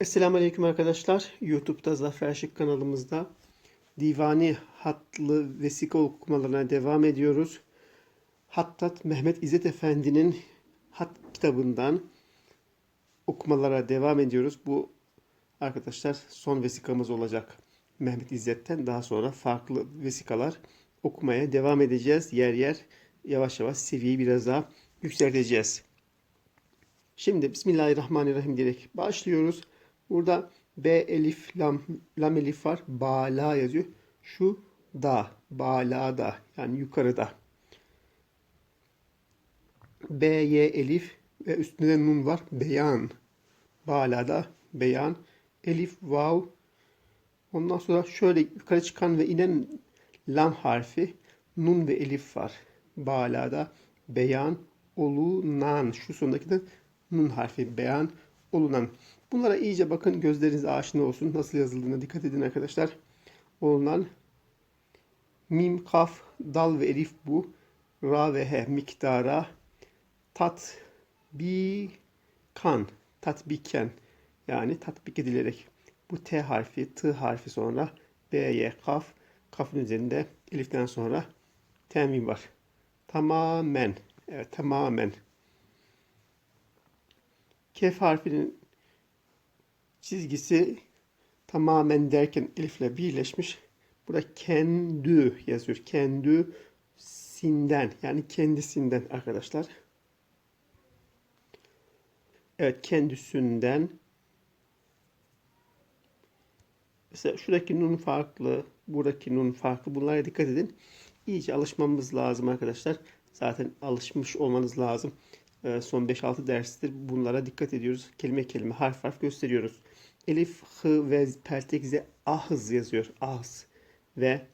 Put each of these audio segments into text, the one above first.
Esselamu Aleyküm arkadaşlar. YouTube'da Zafer Şık kanalımızda divani hatlı vesika okumalarına devam ediyoruz. Hattat Mehmet İzzet Efendi'nin hat kitabından okumalara devam ediyoruz. Bu arkadaşlar son vesikamız olacak. Mehmet İzzet'ten daha sonra farklı vesikalar okumaya devam edeceğiz. Yer yer yavaş yavaş seviyeyi biraz daha yükselteceğiz. Şimdi Bismillahirrahmanirrahim diyerek başlıyoruz. Burada B elif lam, lam elif var. Bala yazıyor. Şu da, balada yani yukarıda. B Y elif ve üstünde de nun var. Beyan. Balada beyan. Elif vav. Ondan sonra şöyle yukarı çıkan ve inen lam harfi nun ve elif var. Balada beyan olunan. Şu sondaki de nun harfi beyan olunan. Bunlara iyice bakın gözleriniz aşina olsun. Nasıl yazıldığına dikkat edin arkadaşlar. Olunan mim, kaf, dal ve elif bu. Ra ve he miktara. Tat bi kan. Tatbiken. Yani tatbik edilerek. Bu T harfi, T harfi sonra B, Y, kaf. Kafın üzerinde eliften sonra temim var. Tamamen. Evet tamamen. Kef harfinin çizgisi tamamen derken elifle birleşmiş. Burada kendi yazıyor. Kendi sinden yani kendisinden arkadaşlar. Evet kendisinden. Mesela şuradaki nun farklı, buradaki nun farklı. Bunlara dikkat edin. İyice alışmamız lazım arkadaşlar. Zaten alışmış olmanız lazım. Ee, son 5-6 derstir bunlara dikkat ediyoruz. Kelime kelime harf harf gösteriyoruz. Elif, H ve peltek Z ahız yazıyor. Ahız. Ve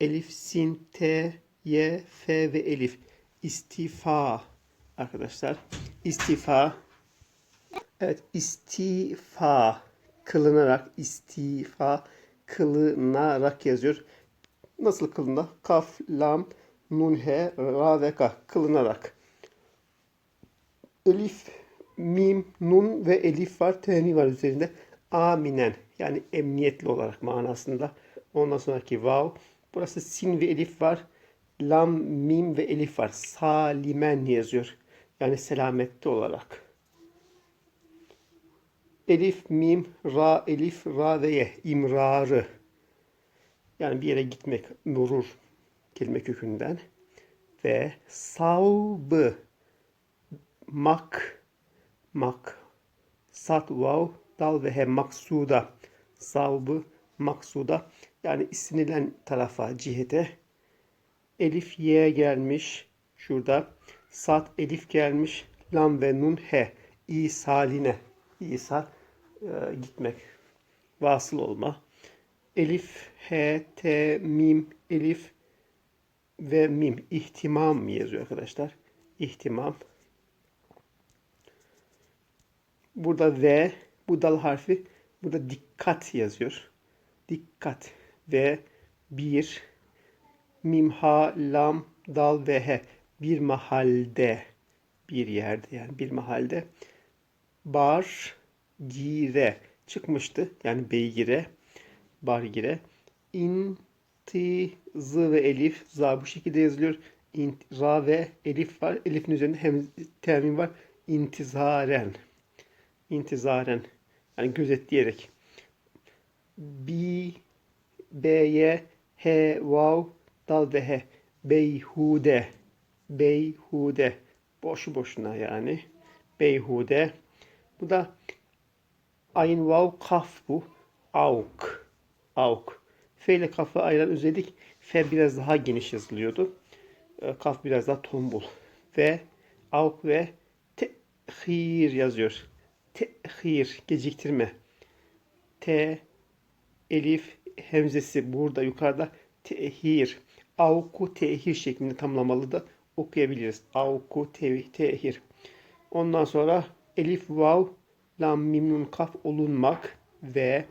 Elif, Sin, T, Y, F ve Elif. İstifa arkadaşlar. İstifa. Evet istifa. Kılınarak istifa kılınarak yazıyor. Nasıl kılına? Kaf, lam, nun, he, ra ve ka. Kılınarak. Elif, mim, nun ve elif var. Teni var üzerinde. Aminen yani emniyetli olarak manasında. Ondan sonraki vav. Burası sin ve elif var. Lam, mim ve elif var. Salimen yazıyor. Yani selametli olarak. Elif, mim, ra, elif, ra ve ye. İmrarı. Yani bir yere gitmek, murur kelime kökünden. Ve savbı mak mak. Sat vav dal ve he maksuda. Savbı maksuda. Yani istenilen tarafa cihete. Elif y gelmiş şurada. Sat elif gelmiş. Lam ve nun he. İsaline. İsal e, gitmek. Vasıl olma. Elif h t mim elif ve mim. İhtimam yazıyor arkadaşlar. İhtimam Burada V, bu dal harfi. Burada dikkat yazıyor. Dikkat. V, bir, mim, ha, lam, dal ve he. Bir mahalde. Bir yerde yani bir mahalde. Bar, gire. Çıkmıştı. Yani beygire. Bargire. İnti, z ve elif. Za bu şekilde yazılıyor. İnt, ra ve elif var. Elifin üzerinde hem temin var. İntizaren intizaren yani gözetleyerek. Bi b'ye he vav dal ve he beyhude beyhude. Boşu boşuna yani. Beyhude. Bu da ayın vav kaf bu. Auk auk f ile kafı ayıran özellik f biraz daha geniş yazılıyordu. E, kaf biraz daha tombul. Ve auk ve tehir yazıyor tehir geciktirme. T elif hemzesi burada yukarıda tehir. Avku tehir şeklinde tamlamalı da okuyabiliriz. Avku tehir. Ondan sonra elif vav lam mim kaf olunmak ve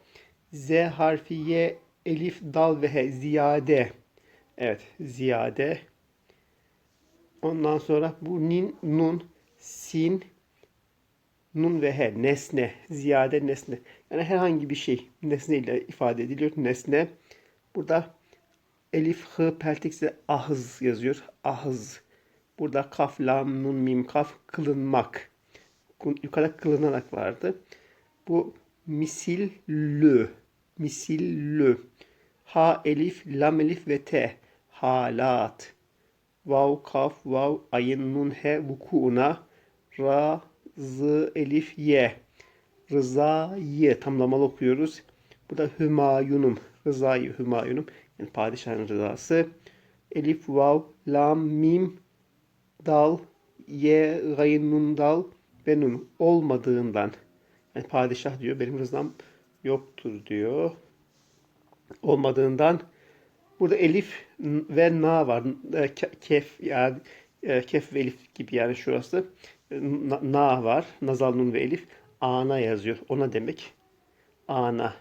z harfi y elif dal ve he ziyade. Evet ziyade. Ondan sonra bu nin nun sin nun ve he nesne, ziyade nesne. Yani herhangi bir şey nesne ile ifade ediliyor. Nesne. Burada elif, hı, peltekse ahız yazıyor. Ahız. Burada kaf, lam, nun, mim, kaf, kılınmak. Yukarıda kılınarak vardı. Bu misillü. Misillü. Ha, elif, lam, elif ve te. Halat. Vav, kaf, vav, ayın, nun, he, vukuuna. Ra, z, elif, ye. Rıza'yı tamlamalı okuyoruz. Bu da Hümayunum. Rıza'yı Hümayunum. Yani padişahın rızası. Elif, vav, lam, mim, dal, ye, gayın, nun, dal ve olmadığından. Yani padişah diyor benim rızam yoktur diyor. Olmadığından burada elif ve na var. E, kef yani e, kef ve elif gibi yani şurası. Na var. Nazal nun ve elif. Ana yazıyor. Ona demek. Ana.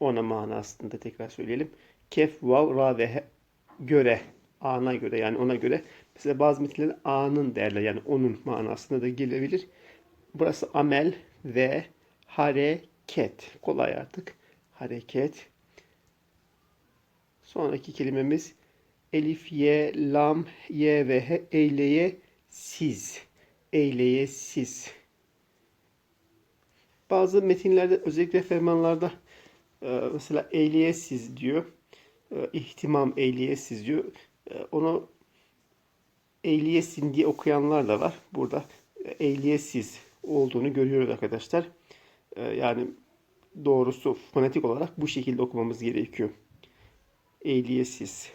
Ona manasında tekrar söyleyelim. Kef, vav, ra ve he, göre. Ana göre yani ona göre. Mesela bazı metinlerde anın derler. Yani onun manasına da gelebilir. Burası amel ve hareket. Kolay artık. Hareket. Sonraki kelimemiz elif, ye, lam, ye ve he, eyleye, siz. Eyleye. Bazı metinlerde özellikle fermanlarda e, mesela eyleye diyor. E, ihtimam eyleye diyor. E, onu eyliyesin diye okuyanlar da var. Burada eyliyesiz olduğunu görüyoruz arkadaşlar. Yani doğrusu fonetik olarak bu şekilde okumamız gerekiyor. Eyliyesiz.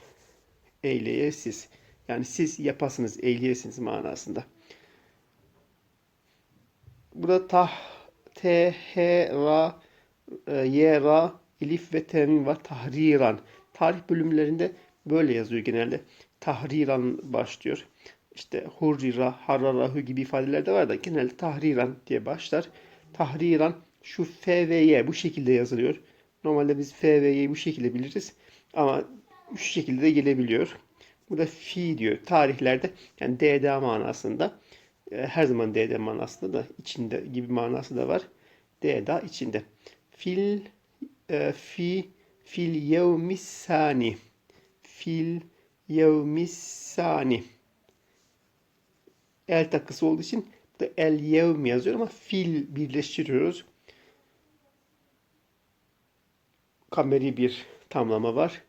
Eyliyesiz. Yani siz yapasınız, eyliyesiniz manasında. Burada tah, te, he, ra, e, ye, ra, elif ve temin var. Tahriran. Tarih bölümlerinde böyle yazıyor genelde. Tahriran başlıyor. İşte hurrira, hararahu gibi ifadeler de var da genelde tahriran diye başlar. Tahriran şu F ve Y bu şekilde yazılıyor. Normalde biz F ve Y'yi bu şekilde biliriz. Ama şu şekilde de gelebiliyor. Bu da fi diyor. Tarihlerde yani DD manasında. E, her zaman DD manasında da içinde gibi manası da var. DD içinde. Fil e, fi fil yevmis. Fil yevmis. El takısı olduğu için da el yevm yazıyor ama fil birleştiriyoruz. Kameri bir tamlama var.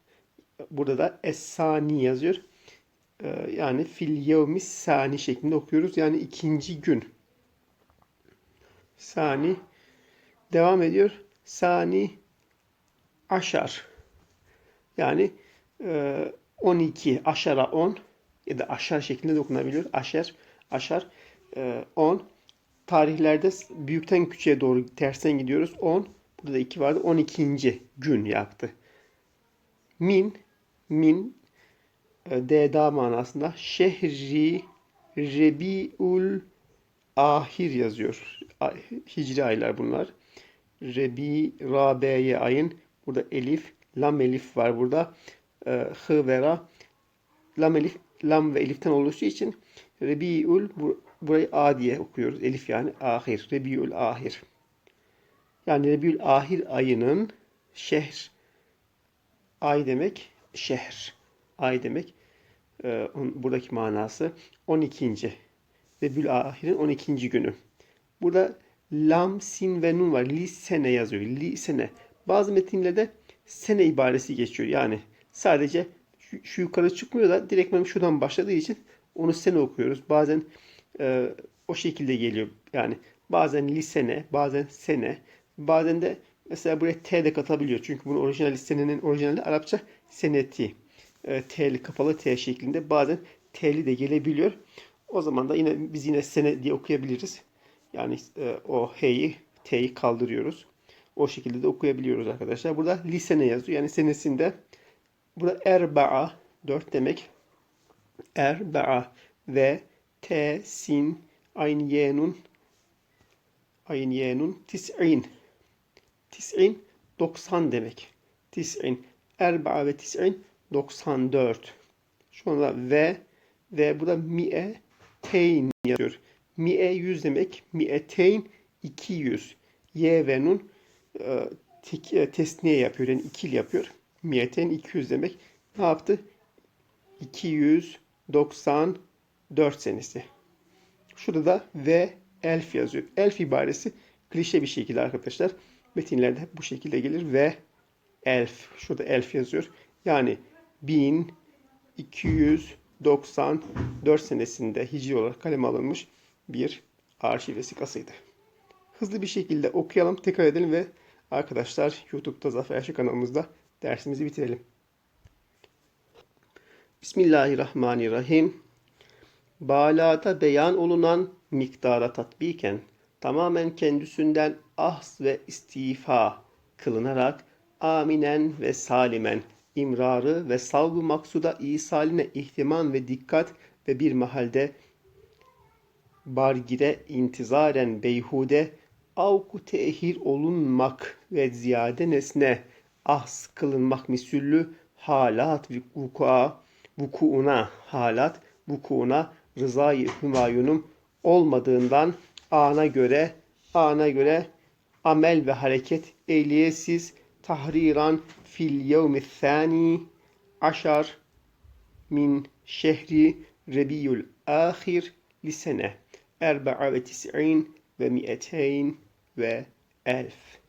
Burada da es-sani yazıyor. Ee, yani fil yevmis sani şeklinde okuyoruz. Yani ikinci gün. Sani devam ediyor. Sani aşar. Yani 12 e, aşara 10 ya da aşar şeklinde de okunabiliyor. Aşar, aşar 10. E, Tarihlerde büyükten küçüğe doğru tersten gidiyoruz. 10. Burada 2 vardı. 12. gün yaptı. Min min deda manasında şehri rebiul ahir yazıyor. Hicri aylar bunlar. Rebi, Rabe'ye ayın. Burada elif, lam elif var burada. E, hı ve ra. Lam elif, lam ve eliften oluştuğu için Rebiul bu, burayı A diye okuyoruz. Elif yani ahir. Rebiul ahir. Yani Rebiul ahir ayının şehr ay demek şehir. Ay demek. E, buradaki manası 12. Rebiul ahirin 12. günü. Burada lam, sin ve nun var. Li sene yazıyor. Li sene. Bazı metinlerde sene ibaresi geçiyor. Yani sadece şu, şu yukarı çıkmıyor da direkt şuradan başladığı için onu sene okuyoruz. Bazen e, o şekilde geliyor. Yani bazen li sene, bazen sene, bazen de mesela buraya t de katabiliyor. Çünkü bunun orijinal senenin orijinali Arapça seneti. E, t'li kapalı t şeklinde. Bazen t'li de gelebiliyor. O zaman da yine biz yine sene diye okuyabiliriz. Yani e, o h'yi t'yi kaldırıyoruz. O şekilde de okuyabiliyoruz arkadaşlar. Burada lisene yazıyor. Yani senesinde burada erba'a 4 demek. Erba'a ve t sin ayn yenun ayn yenun tis'in tis'in 90 demek. Tis'in erba'a ve tis'in 94. Şu anda ve ve burada mi'e teyn yazıyor. Mi'e yüz demek. Mi'eteyn 200. Y ve nun e, tek, e, tesniye yapıyor. Yani ikil yapıyor. Mi'eteyn 200 demek. Ne yaptı? 294 senesi. Şurada da ve elf yazıyor. Elf ibaresi klişe bir şekilde arkadaşlar. Metinlerde bu şekilde gelir ve elf. Şurada elf yazıyor. Yani 1294 senesinde hicri olarak kaleme alınmış bir arşiv vesikasıydı. Hızlı bir şekilde okuyalım, tekrar edelim ve arkadaşlar YouTube'da Zafer Ayşe kanalımızda dersimizi bitirelim. Bismillahirrahmanirrahim. Balada beyan olunan miktara tatbiken tamamen kendisinden ahs ve istifa kılınarak aminen ve salimen imrarı ve salbu maksuda isaline ihtimam ve dikkat ve bir mahalde bargire intizaren beyhude avku tehir olunmak ve ziyade nesne ahs kılınmak misüllü halat vukua vukuuna halat vukuuna rızayı hümayunum olmadığından ana göre ana göre amel ve hareket ehliyesiz tahriran fil yevmi thani aşar min şehri Rebiyul ahir lisene erba'a ve tis'in ve mi'eteyn ve elf.